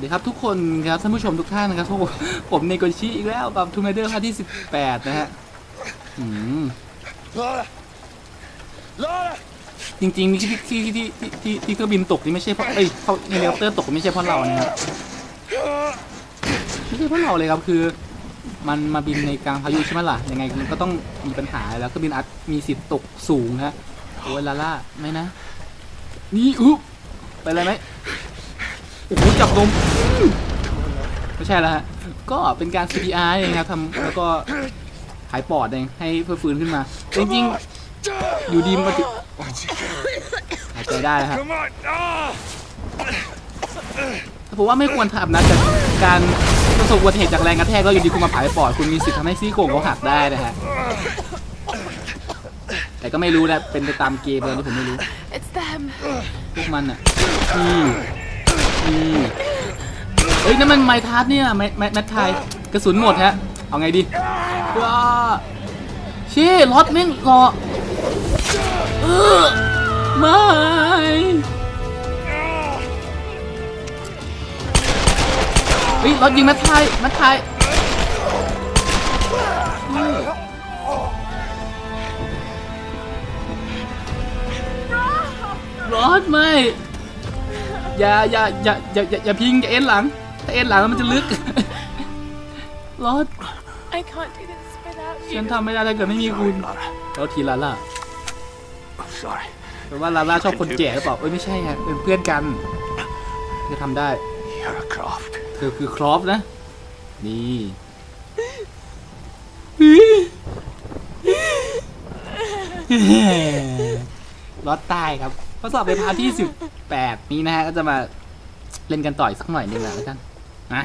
วัสดีครับทุกคนครับท่านผู้ชมทุกท่านนะครับผมเนโกชิอีกแล้วกับทูมเดอร์ภาคที่ 18 นะฮะอืม Laura! Laura! จริงๆที่ที่ที่ที่ที่ที่เครื่องบินตกนี่ไม่ใช่เพราะเอ้ยเขาเฮลิคอปเตอร์ตกไม่ใช่เพราะเรานะครับไม่ใช่เพราะเราเลยครับคือมันมาบินในกลางพายุใช่ไหมล่ะยังไงมันก็ต้องมีปัญหาแล้วเครื่องบินอาจมีสิทธิ์ตกสูงฮะโอ้ยลาล่าไม่นะนี่อุ๊บไปเลยไหม โอ้โหจับนมอื้อไม่ใช่แล้วฮะ ก็เป็นการ CPR เองครับทำแล้วก็หายปอดเองให้เพื่อฟื้นขึ้นมา จริงๆ อยู่ดีมาถึงหายใจได้แล้วฮะ Come on! Ah! ผมว่าไม่ควรทำนะแต่การประสบอุบัติเหตุจากแรงกระแทกแล้วอยู่ดีคุณมาผายปอดคุณมีสิทธิ์ทำให้ซี่โครงเขาหักได้นะฮะแต่ก็ไม่รู้นะเป็นไปตามเกมเลยที่ผมไม่รู้ It's them. พวกมันอะนี่นี่ เฮ้ยนั่นมันไมทัสเนี่ยไมไมแมทไทยกระสุนหมดฮะ เอาไงดีว้าชี่รถแม่งรอเออไม่เฮ้ยรถยิงแมทไทยแมทไทยรถไม่ อย่าอย่าอย่าอย่าอย่าอย่าพิงอย่าเอ็นหลัง ถ้าเอ็นหลังแล้วมันจะลึกรถ I can't do this without ฉัน you. ทำไม่ได้ถ้าเกิดไม่มีคุณ Lara. เราทีลาล่า I'm sorry. แปลว่าลาล่าชอบคนแก่หรือเปล่าเอ้ยไม่ใช่ฮะเป็นเพื่อนกันเธอทำได้ You're a Croft. เธอคือครอฟนะ นี่รอดตายครับ ข้อสอบในพาร์ทที่18นี้นะฮะก็จะมาเล่นกันต่อยสักหน่อยหนึงแหละแล้วกันนะ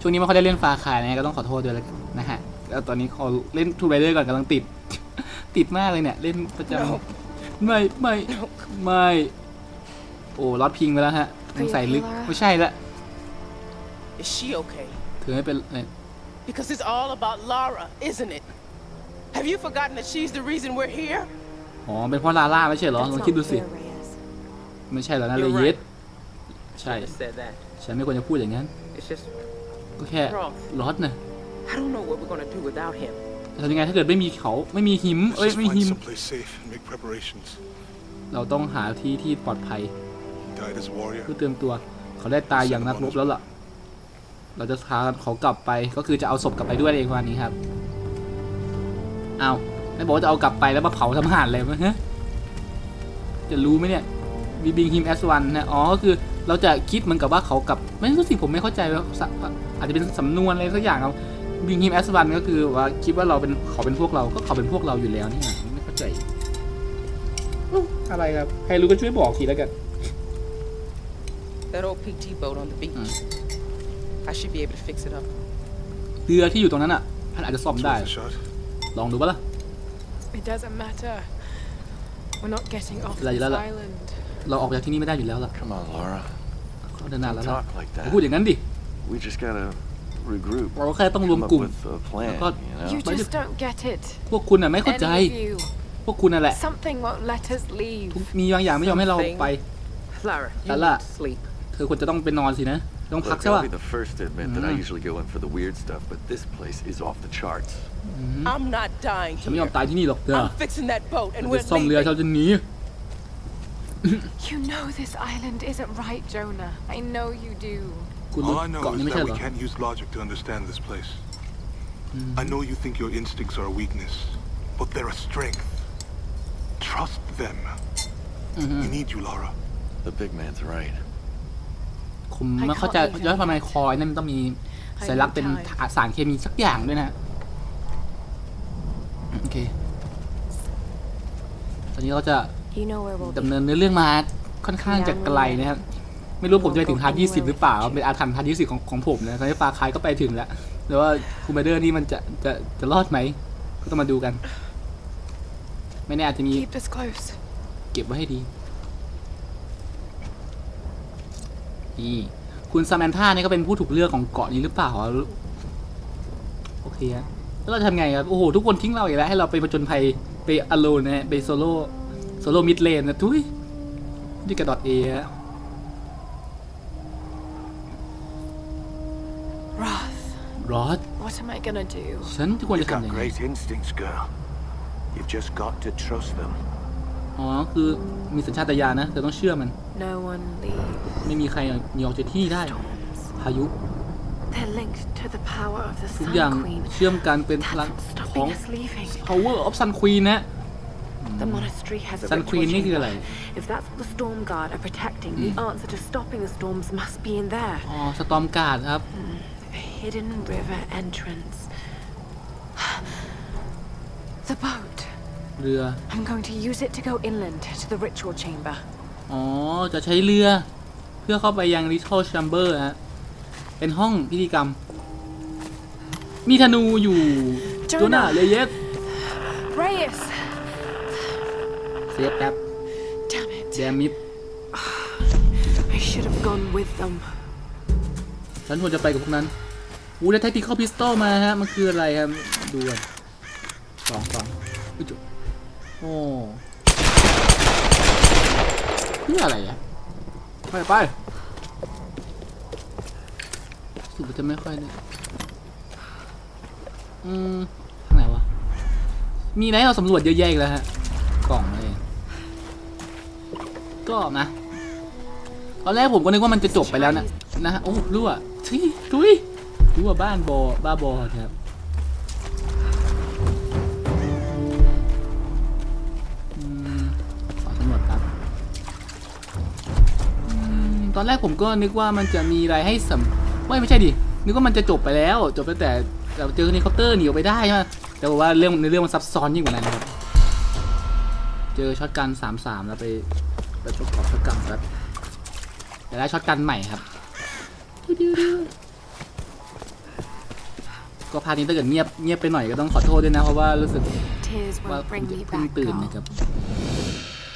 ช่วงนี้ไม่ค่อยได้เล่นฟาคายนะฮะก็ต้องขอโทษด้วยแล้วกันนะฮะแล้วตอนนี้ขอเล่นทูไ i เดอร์ก่อนกำลังติด ติดมากเลยเนี่ย เล่นประจำไม่ไม่ไม่โอ้รอดพิงไปแล้วฮะสงสัยลึกไม่ใช่ละ Is she okay? เธอไม่เป็นไร Because it's all about Lara, isn't it? Have you forgotten that she's the reason we're here? อ๋อ เป็นเพราะลาล่าไม่ใช่เหรอ ลองคิดดูสิ ไม่ใช่แล้วนะเลยเยสใช่ said that. ฉันไม่ควรจะพูดอย่างนั้น It's just ก็แค่รอดนะ I don't know what we're gonna do without him. จะทำยังไงถ้าเกิดไม่มีเขาไม่มีหิม Let's เอ้ย just ไม่ find หิม someplace safe and make preparations. เราต้องหาที่ที่ปลอดภัย He died as a warrior. เพื่อเตรียมตัว เขาได้ตายอย่างนักรบแล้วล่ะ เราจะพาเขากลับไป ก็คือจะเอาศพกลับไปด้วยเองวันนี้ครับ เอา ไม่บอกว่าจะเอากลับไปแล้วมาเผาทำอาหารเลยมั้ยฮะจะรู้ไหมเนี่ยบีบิงฮิมแอสวันนะอ๋อก็คือเราจะคิดเหมือนกับว่าเขากลับไม่รู้สิผมไม่เข้าใจว่าสะอาจจะเป็นสำนวนอะไรสักอย่างเอาบิงฮิมแอสวันก็คือว่าคิดว่าเราเป็นเขาเป็นพวกเราก็เขาเป็นพวกเราอยู่แล้วนี่ไงไม่เข้าใจอุ๊ยอะไรครับใครรู้ก็ช่วยบอกทีแล้วกัน That old PT boat on the beach. I should be able to fix it up. เรือที่อยู่ตรงนั้นอะมันอาจจะซ่อม It's ได้ worth a shot. ลองดูปะล่ะ It doesn't matter. We're not getting off La- this la- la- island. เราออกจากที่นี่ไม่ได้อยู่แล้วล่ะ Come on, Laura. เขาเดินนานแล้ว Don't ล่ะ talk like อย่า that. พูดอย่างนั้นดิ We just gotta regroup. เราก็แค่ต้องรวม Come up กลุ่ม with a plan, God. you know? You Why just do- don't get it. พวกคุณอะไม่เข้าใจ Any of you. พวกคุณน่ะแหละ Something won't let us leave. ทุกมีบางอย่างไม่ยอมให้เราไป Lara, you Lala. need to sleep. เธอควรจะต้องไปนอนสินะ ต้องพัก Look, ใช่ I'll ป่ะ be the first to admit that I Mm. usually go in for the weird stuff, but this place is off the charts. I'm not dying ฉันไม่ยอม here. ตายที่นี่หรอกเธอ I'm fixing that boat เรา and จะ we're ซ่อมเรือ leaving. เราจะหนี You know this island isn't right, Jonah. I know you do. คุณรู้ All I know เกาะ is นี้ไม่ใช่ that เหร we อ can't use logic to understand this place. I know you think your instincts are a weakness, but they're a strength. Trust them. อือฮึ We need you, Lara. The big man's right. ผมไม่เข้าใจย้อนทำไมคอยนั่นมันต้องมีสัญลักษณ์เป็นสารเคมีสักอย่างด้วยนะโอเค ตอนนี้เราจะ You know where we'll ดำเนินเนื้อเรื่องมาค่อนข้างจะไกลนะครับ ไม่รู้ผมจะไปถึงพาร์ท20หรือเปล่า เป็นอาถรรพ์พาร์ท20ของของผมนะตอนนี้ฟาคายก็ไปถึงแล้วแต่ว่าคูเบเดอร์นี่มันจะจะจะรอดไหม ก็ต้องมาดูกัน ไม่แน่อาจจะมี Keep us close. เก็บไว้ให้ดีี่ คุณซามานธาเนี่ยก็เป็นผู้ถูกเลือกของเกาะนี้หรือเปล่าโอเคฮะแล้วเราทำไงครับ โอ้โห ทุกคนทิ้งเราอีกแล้ว ให้เราไปประจนภัยไปอโลนะฮะไปโซโลโซโลมิดเลนนะทุยนี่กระดอดเอฮะรอด What ฉันควรจะทำยังไง great instincts, girl. You've just got to trust them. อ๋อ คือมีสัญชาตญาณนะแต่ต้องเชื่อมัน No one leaves. ไม่มีใครหนีออกจากที่นี่ได้พายุ They're linked to the power of the ทุก Sun อย่าง Queen. เชื่อมกันเป็นพ That's ลัง what's ของ stopping us leaving. power of sun queen นะ The monastery has a Sun ritual Queen นี่คืออะไร chamber. If that's what the Storm Guard are protecting, the answer to stopping the storms must be in there. อ๋อสตอมการ์ดครับ A hidden river entrance. The boat. เรือ I'm going to use it to go inland to the ritual chamber. อ๋อ จะใช้เรือเพื่อเข้าไปยัง ritual chamber ฮะ เป็นห้องพิธีกรรม มีธนูอยู่โจนาโจนาเลเยส Reyes! เซฟแป๊บ Damn it. แดมิด I should have gone with them. ฉันควรจะไปกับพวกนั้นอู้ได้แท็กติคอลพิสตอลมาฮะ มันคืออะไรครับ ดูกันสองสองอุ๊ยจุ โอ้เพื่ออะไรอะ ไปไปรู้สุดจะไม่ค่อยเนี่ยอืมทางไหนวะ มีอะไรให้เราสำรวจเยอะแยะอีกแล้วฮะ กล่องเลย ก็นะ ตอนแรกผมก็นึกว่ามันจะจบไปแล้วนะ นะฮะ โอ้รั่วทุยทุยรั่วบ้านบอบ้าบอครับ ตอนแรกผมก็นึกว่ามันจะมีอะไรให้สำไม่ไม่ใช่ดิ นึกว่ามันจะจบไปแล้ว จบไปแต่แต่เจอเฮลิคอปเตอร์หนีออกไปได้ใช่ไหมแต่ว่าเรื่องในเรื่องมันซับซ้อนยิ่งกว่านั้นนะครับ เจอช็อตกันสามสามแล้วไปไปประกอบช็อตกันครับเดี๋ยวได้ช็อตกันใหม่ครับก็พาร์ทนี้ถ้าเกิดเงียบเงียบไปหน่อยก็ต้องขอโทษด้วยนะเพราะว่ารู้สึก Tears ว่า won't ผม bring จะ me เพิ่ง back, ตื่น girl. นะครับ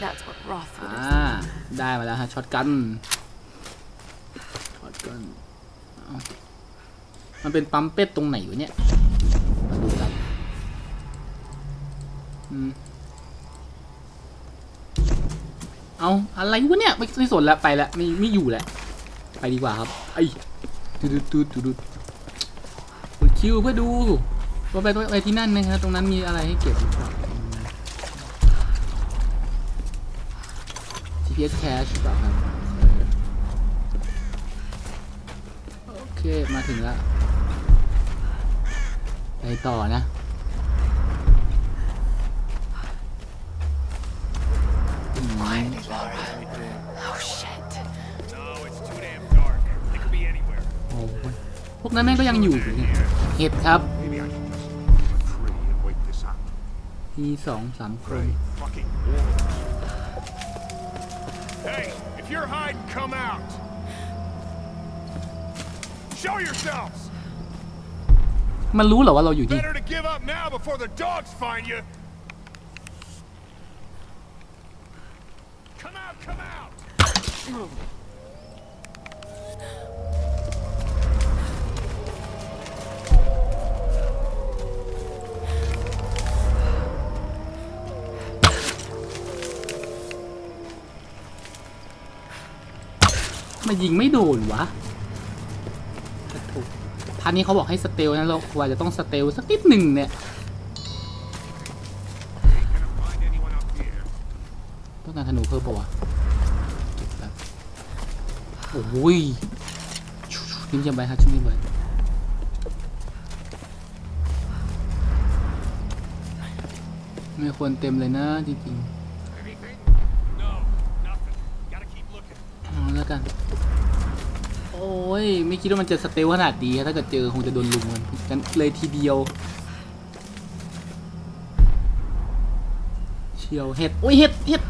That's what Roth would อ่า have said. ได้มาแล้วฮะช็อตกันช็อตกันเอ้า มันเป็นปั๊มเป็ดตรงไหนวะเนี่ย มาดูกันอเอาอะไรวะเนี่ย ไม่ไม่สนแล้วไปแล้วไม่ไม่อยู่แล้วไปดีกว่าครับ ไอ้ดูดูดูดูดูกดคิวเพื่อดูว่าไปไปที่นั่นนะครับตรงนั้นมีอะไรให้เก็บหรือเปล่า GPS cache หรือเปล่าครับ โอ เคมาถึงแล้ว ไปต่อนะ Quietly, Laura. Oh, shit. No, it's too damn dark. They could be anywhere. โอ้ยพวกนั้นแม่งก็ยังอยู่อยู่เนี่ยเห็ดครับ Maybe I can just climb a tree and wake this up. มีสองสามคน Fucking war. Hey, if you're hiding, come out. Show yourselves. มันรู้เหรอว่าเราอยู่ที่ Better to give up now before the dogs find you. Come out, come out. มายิงไม่โดนวะ พาร์ทนี้เขาบอกให้สเตลนะเราว่าจะต้องสเตลสักนิดหนึ่งเนี่ยต้องการธนูเพิ่มปะวะโอ้ยชิ้มเยี่ยมไปครับชิ้มเยี่ยมไปไม่ควรเต็มเลยนะจริงๆเอาแล้วกัน อ้ย ไม่คิดว่ามันจะสเตลขนาดดีถ้าเกิดเจอคงจะโดนลุมมันกันเลยทีเดียวเชียวเห็ดโอ้ยเห็ดเห็ด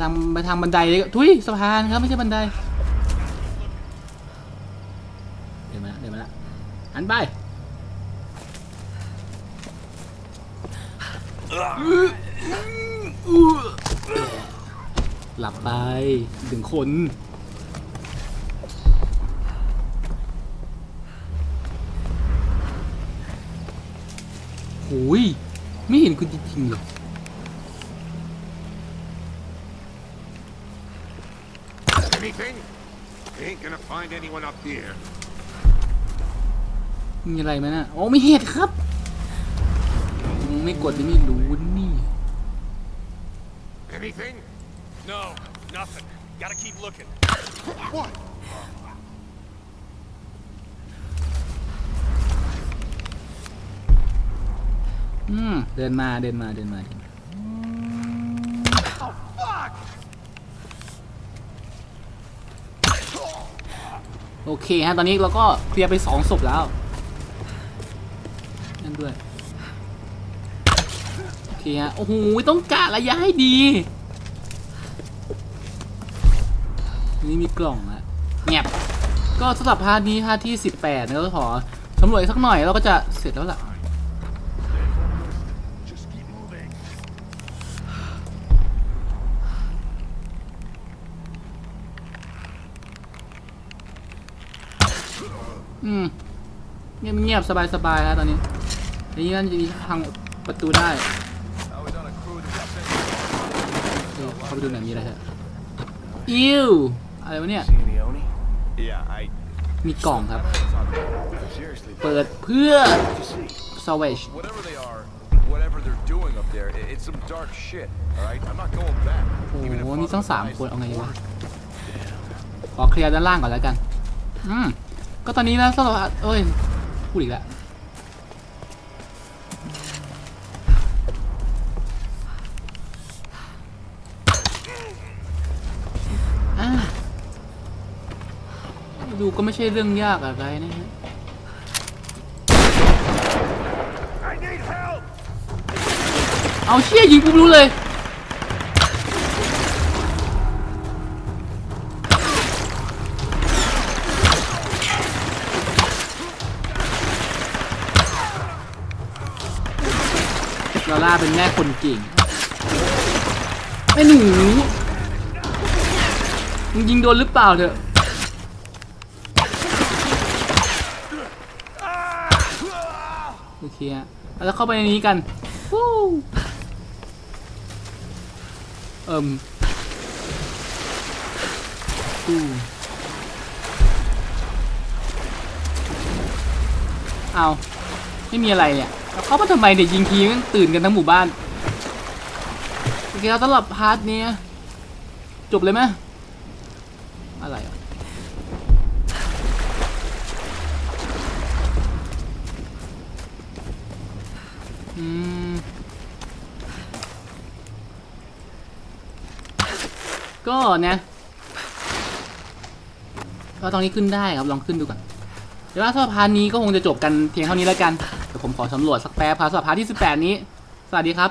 ทางไปทางบันไดเลยทุยสะพานครับไม่ใช่บันไดเดี๋ยวมาเดี๋ยวมาละหันไปหลับไปถึงคนหุยไม่เห็นคุณจริงๆหรอ Ain't gonna find anyone up here. มีอะไรไหมนะโอ้ไม่เห็นครับไม่กดนี่ไม่รู้นี่ Anything? No, nothing. Gotta keep looking. What? อืมเดินมาเดินมาเดินมาเดินมา โอเคฮะ ตอนนี้เราก็เคลียร์ไปสองศพแล้ว นั่นด้วย โอเคฮะ โอ้โห ต้องกะระยะให้ดี นี่มีกล่องอะแงบก็สำหรับพาร์ทนี้พาร์ทที่ 18เนี่ยก็ขอสำรวจสักหน่อยแล้วก็จะเสร็จแล้วล่ะ อืมเงียบเงียบสบายสบายๆครับตอนนี้อันนี้นั่นจะมีทางประตูได้เข้าไปดูหน่อยมีอะไรฮะอิวอะไรวะเนี่ยมีกล่องครับ เปิดเพื่อ salvage whatever they're doing up there, It's some dark shit. All right, I'm not going back. โอ้ even โห if มีตั้ง other สาม guys คนเอาไงดีวะ ordered ขอเคลียร์ด้านล่างก่อนแล้วกัน อืม ก็ตอนนี้นะสำหรับเอ้ยพูดอีกแล้วดูก็ไม่ใช่เรื่องยากอะไรนะฮะเอาเชี่ยยิงกูรู้เลย เป็นแม่คนเก่งไอ้หนูมึงยิงโดนหรือเปล่าเถอะโอเคฮะเราจะเข้าไปในนี้กันฟูเอิ่มฟู้เอาไม่มีอะไรเนี่ย แล้วเขามาทำไมเด็กยิงทีมันตื่นกันทั้งหมู่บ้านโอเคครับสำหรับพาร์ทนี้จบเลยไหมอะไรอะอืมก็เนี่ยก็ตรงนี้ขึ้นได้ครับลองขึ้นดูก่อนเดี๋ยวว่าสำหรับพาร์ทนี้ก็คงจะจบกันเพียงเท่านี้แล้วกัน ดี๋ยวผมขอสำรวจสักแป๊บพาร์ทสำหรับพาร์ทที่ 18 นี้ สวัสดีครับ